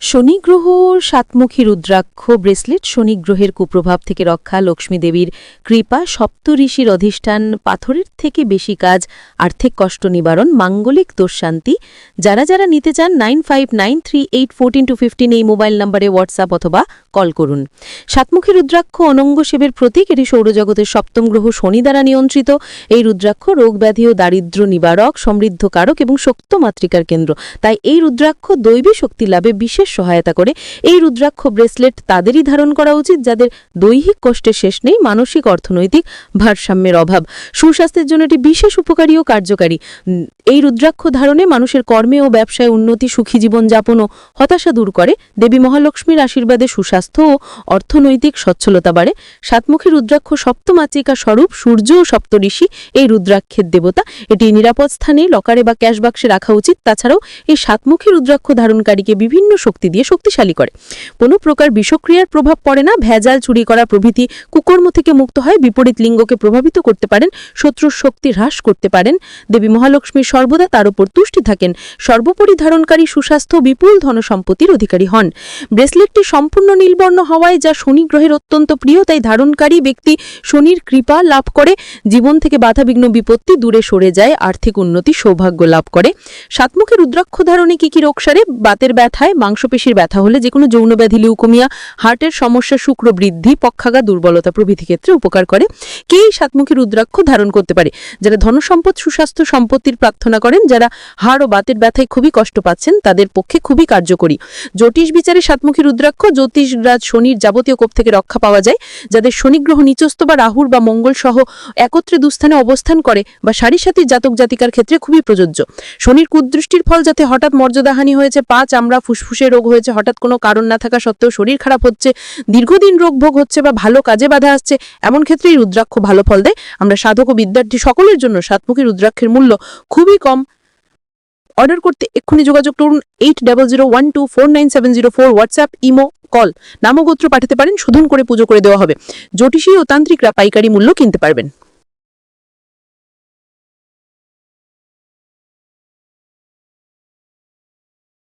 শনি গ্রহ সাতমুখী রুদ্রাক্ষ ব্রেসলেট শনি গ্রহের কুপ্রভাব থেকে রক্ষা লক্ষ্মী দেবীর কৃপা সপ্তঋষির অধিষ্ঠান পাথরের থেকে বেশি কাজ, আর্থিক কষ্ট নিবারণ, মাঙ্গলিক দোষশান্তি। যারা যারা নিতে চান nine five nine three eight fourteen two fifteen এই মোবাইল নম্বরে হোয়াটসঅ্যাপ অথবা কল করুন। সাতমুখী রুদ্রাক্ষ অনঙ্গ শিবের প্রতীক, এটি সৌরজগতের সপ্তম গ্রহ শনি দ্বারা নিয়ন্ত্রিত। এই রুদ্রাক্ষ রোগব্যাধি ও দারিদ্র্য নিবারক, সমৃদ্ধকারক এবং শক্ত মাতৃকার কেন্দ্র। তাই এই রুদ্রাক্ষ দৈবী শক্তি লাভে বিশেষ সহায়তা করে। এই রুদ্রাক্ষ ব্রেসলেট তাদেরই ধারণ করা উচিত, যাদের দৈহিক কষ্টের শেষ নেই, মানসিক অর্থনৈতিক ভারসাম্যের অভাব। সুস্বাস্থ্যের জন্য এটি বিশেষ উপকারী ও কার্যকারী। এই রুদ্রাক্ষ ধারণে মানুষের কর্মে ও ব্যবসায় উন্নতি, সুখী জীবনযাপন ও হতাশা দূর করে। দেবী মহালক্ষ্মীর আশীর্বাদে সুস্বাস্থ্য ও অর্থনৈতিক সচ্ছলতা বাড়ে। সাতমুখী রুদ্রাক্ষ সপ্তমাতৃকা স্বরূপ সূর্য ও সপ্তঋষি এই রুদ্রাক্ষের দেবতা। এটি নিরাপদ স্থানে, লকারে বা ক্যাশবাক্সে রাখা উচিত। তাছাড়াও এই সাতমুখী রুদ্রাক্ষ ধারণকারীকে বিভিন্ন শক্তি দিয়ে শক্তিশালী করে। কোনো প্রকার বিষক্রিয়ার প্রভাব পড়ে না, ভেজাল চুরি করা প্রভৃতি কুকর্ম থেকে মুক্ত হয় বিপরীত লিঙ্গকে প্রভাবিত করতে পারেন, শত্রুর শক্তি হ্রাস করতে পারেন। দেবী মহালক্ষ্মী সর্বদা তার উপর তুষ্টি থাকেন সর্বোপরি ধারণকারী সুস্বাস্থ্য বিপুল ধনসম্পত্তির অধিকারী হন। ব্রেসলেটটি সম্পূর্ণ নীলবর্ণ হওয়ায় যা শনি গ্রহের অত্যন্ত প্রিয়, তাই ধারণকারী ব্যক্তি শনির কৃপা লাভ করে, জীবন থেকে বাধাবিঘ্ন বিপত্তি দূরে সরে যায়, আর্থিক উন্নতি সৌভাগ্য লাভ করে। সাতমুখী রুদ্রাক্ষ ধারণে কি কি রোগ সারে? বাতের ব্যথায় মাংসপেশির ব্যথা হলে যে কোনো যৌন ব্যাধি লিউকোমিয়া, হার্টের সমস্যা শুক্র বৃদ্ধি পক্ষাগা দুর্বলতা প্রভৃতি ক্ষেত্রে উপকার করে। কে এই সাতমুখী রুদ্রাক্ষ ধারণ করতে পারে? যারা ধনসম্পদ, সুস্বাস্থ্য সম্পত্তির প্রার্থনা করেন, যারা হাড় ও বাতের ব্যথায় খুবই কষ্ট পাচ্ছেন, তাদের পক্ষে খুবই কার্যকরী। জ্যোতিষ বিচারে সাতমুখী রুদ্রাক্ষ জ্যোতিষরাজ শনির যাবতীয় কোপ থেকে রক্ষা পাওয়া যায়, যাদের শনিগ্রহ নিচস্থ বা রাহুর বা মঙ্গল সহ একত্রে দুস্থানে অবস্থান করে বা সারি সাথী জাতক জাতিকার ক্ষেত্রে খুবই প্রযোজ্য। শনির কুদৃষ্টির ফল যাতে হঠাৎ মর্যাদাহানি হয়েছে, পা চামড়া, ফুসফুসে রোগ হয়েছে, হঠাৎ কোনো কারণ না থাকা সত্ত্বেও শরীর খারাপ হচ্ছে, দীর্ঘদিন রোগ ভোগ হচ্ছে বা ভালো কাজে বাধা আসছে, এমন ক্ষেত্রেই রুদ্রাক্ষ ভালো ফল দেয়। আমরা সাধক ও বিদ্যার্থী সকলের জন্য সাতমুখী রুদ্রাক্ষের মূল্য খুবই কম। অর্ডার করতে এক্ষুনি যোগাযোগ করুন eight double zero one two four nine seven zero four WhatsApp imo call নামগোত্র পাঠাতে পারেন, শোধন করে পুজো করে দেওয়া হবে। জ্যোতিষী ও তান্ত্রিকরা পাইকারি মূল্য কিনতে পারবেন।